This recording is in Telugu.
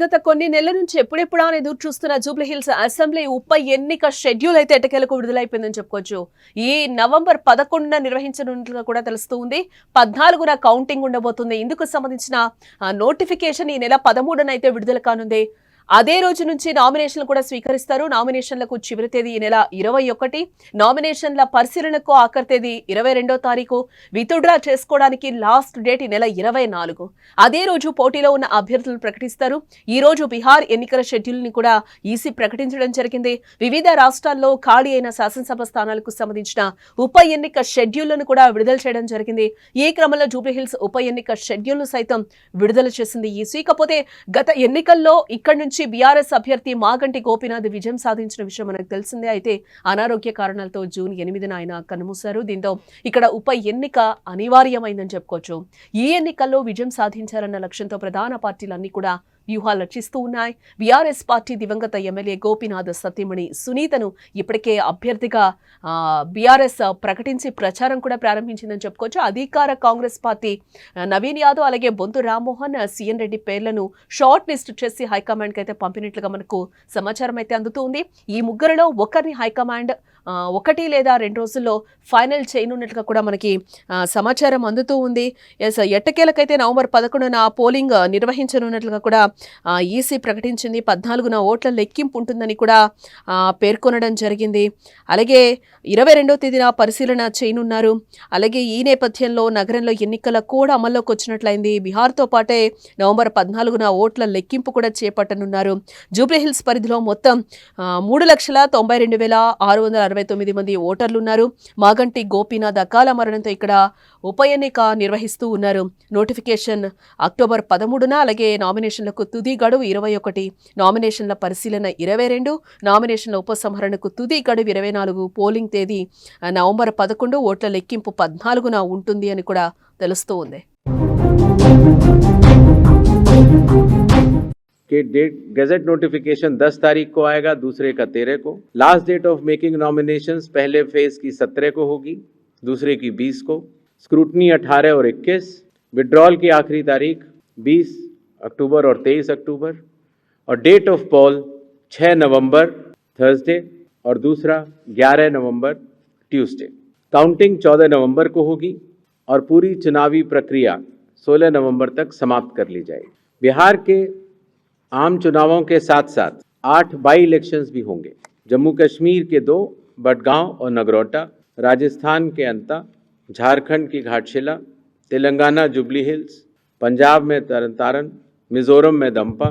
గత కొన్ని నెలల నుంచి ఎప్పుడెప్పుడా ఎదురు చూస్తున్న జూబ్లీహిల్స్ అసెంబ్లీ ఉప ఎన్నిక షెడ్యూల్ అయితే ఎటకేలకు విడుదలైపోయిందని చెప్పుకోవచ్చు. ఈ నవంబర్ పదకొండున నిర్వహించనున్నట్లుగా కూడా తెలుస్తూ ఉంది. పద్నాలుగున కౌంటింగ్ ఉండబోతుంది. ఇందుకు సంబంధించిన నోటిఫికేషన్ ఈ నెల పదమూడున అయితే విడుదల కానుంది. అదే రోజు నుంచి నామినేషన్లు కూడా స్వీకరిస్తారు. నామినేషన్లకు చివరి తేదీ ఈ నెల ఇరవై ఒకటి. నామినేషన్ల పరిశీలనకు ఆఖరి తేదీ ఇరవై రెండో తారీఖు. విత్డ్రా చేసుకోవడానికి లాస్ట్ డేట్ ఈ నెల ఇరవై నాలుగు. అదే రోజు పోటీలో ఉన్న అభ్యర్థులను ప్రకటిస్తారు. ఈ రోజు బీహార్ ఎన్నికల షెడ్యూల్ని కూడా ఈసీ ప్రకటించడం జరిగింది. వివిధ రాష్ట్రాల్లో ఖాళీ అయిన శాసనసభ స్థానాలకు సంబంధించిన ఉప ఎన్నిక షెడ్యూళ్ళను కూడా విడుదల చేయడం జరిగింది. ఈ క్రమంలో జూబ్లీహిల్స్ ఉప ఎన్నిక షెడ్యూల్ సైతం విడుదల చేసింది ఈసీ. కాకపోతే గత ఎన్నికల్లో ఇక్కడి నుంచి బీఆర్ఎస్ అభ్యర్థి మాగంటి గోపీనాథ్ విజయం సాధించిన విషయం మనకు తెలిసిందే. అయితే అనారోగ్య కారణాలతో జూన్ ఎనిమిదిన ఆయన కన్నుమూశారు. దీంతో ఇక్కడ ఉప ఎన్నిక అనివార్యమైందని చెప్పుకోవచ్చు. ఈ ఎన్నికల్లో విజయం సాధించాలన్న లక్ష్యంతో ప్రధాన పార్టీలన్నీ కూడా వ్యూహాలు రచిస్తూ ఉన్నాయి. బీఆర్ఎస్ పార్టీ దివంగత ఎమ్మెల్యే గోపీనాథ్ సత్యమణి సునీతను ఇప్పటికే అభ్యర్థిగా బీఆర్ఎస్ ప్రకటించి ప్రచారం కూడా ప్రారంభించిందని చెప్పుకోవచ్చు. అధికార కాంగ్రెస్ పార్టీ నవీన్ యాదవ్ అలాగే బొంతు రామ్మోహన్ సిఎన్ రెడ్డి పేర్లను షార్ట్ లిస్ట్ చేసి హైకమాండ్కి అయితే పంపినట్లుగా మనకు సమాచారం అయితే అందుతూ ఉంది. ఈ ముగ్గురులో ఒకరిని హైకమాండ్ ఒకటి లేదా రెండు రోజుల్లో ఫైనల్ చేయనున్నట్లుగా కూడా మనకి సమాచారం అందుతూ ఉంది. ఎస్ ఎట్టకేలకైతే నవంబర్ పదకొండున పోలింగ్ నిర్వహించనున్నట్లుగా కూడా ఈసీ ప్రకటించింది. పద్నాలుగున ఓట్ల లెక్కింపు ఉంటుందని కూడా పేర్కొనడం జరిగింది. అలాగే ఇరవై రెండో తేదీన పరిశీలన చేయనున్నారు. అలాగే ఈ నేపథ్యంలో నగరంలో ఎన్నికల కూడా అమల్లోకి వచ్చినట్లయింది బీహార్తో పాటే నవంబర్ పద్నాలుగున ఓట్ల లెక్కింపు కూడా చేపట్టనున్నారు. జూబ్లీహిల్స్ పరిధిలో మొత్తం మూడు లక్షల తొంభై రెండు వేల ఆరు వందల అరవై తొమ్మిది మంది ఓటర్లు ఉన్నారు మాగంటి గోపీనాథ్ అకాల మరణంతో ఇక్కడ ఉప ఎన్నిక నిర్వహిస్తూ ఉన్నారు. నోటిఫికేషన్ అక్టోబర్ పదమూడున అలాగే నామినేషన్లకు తుది గడువు ఇరవై ఒకటి నామినేషన్ల పరిశీలన ఇరవై రెండు నామినేషన్ల ఉపసంహరణకు తుది గడువు ఇరవై నాలుగు పోలింగ్ తేదీ ఆ, నవంబర్ పదకొండు ఓట్ల లెక్కింపు పద్నాలుగున ఉంటుంది అని కూడా తెలుస్తూ ఉంది कि डेट गजट नोटिफिकेशन 10 तारीख को आएगा दूसरे का 13 को last date of making nominations पहले फेज की 17 को होगी दूसरे की 20 को स्क्रूटनी 18 और 21 विड्रॉल की आखिरी तारीख 20 अक्टूबर और 23 अक्टूबर और डेट ऑफ़ पॉल 6 नवंबर थर्सडे और दूसरा 11 नवंबर ट्यूसडे काउंटिंग 14 नवंबर को होगी और पूरी चुनावी प्रक्रिया 16 नवंबर तक समाप्त कर ली जाएगी। बिहार के आम चुनावों के साथ साथ आठ बाई इलेक्शंस भी होंगे। जम्मू कश्मीर के दो, बडगांव और नगरोटा, राजस्थान के अंता, झारखंड की घाटशिला, तेलंगाना जुबली हिल्स, पंजाब में तरन तारन मिजोरम में दंपा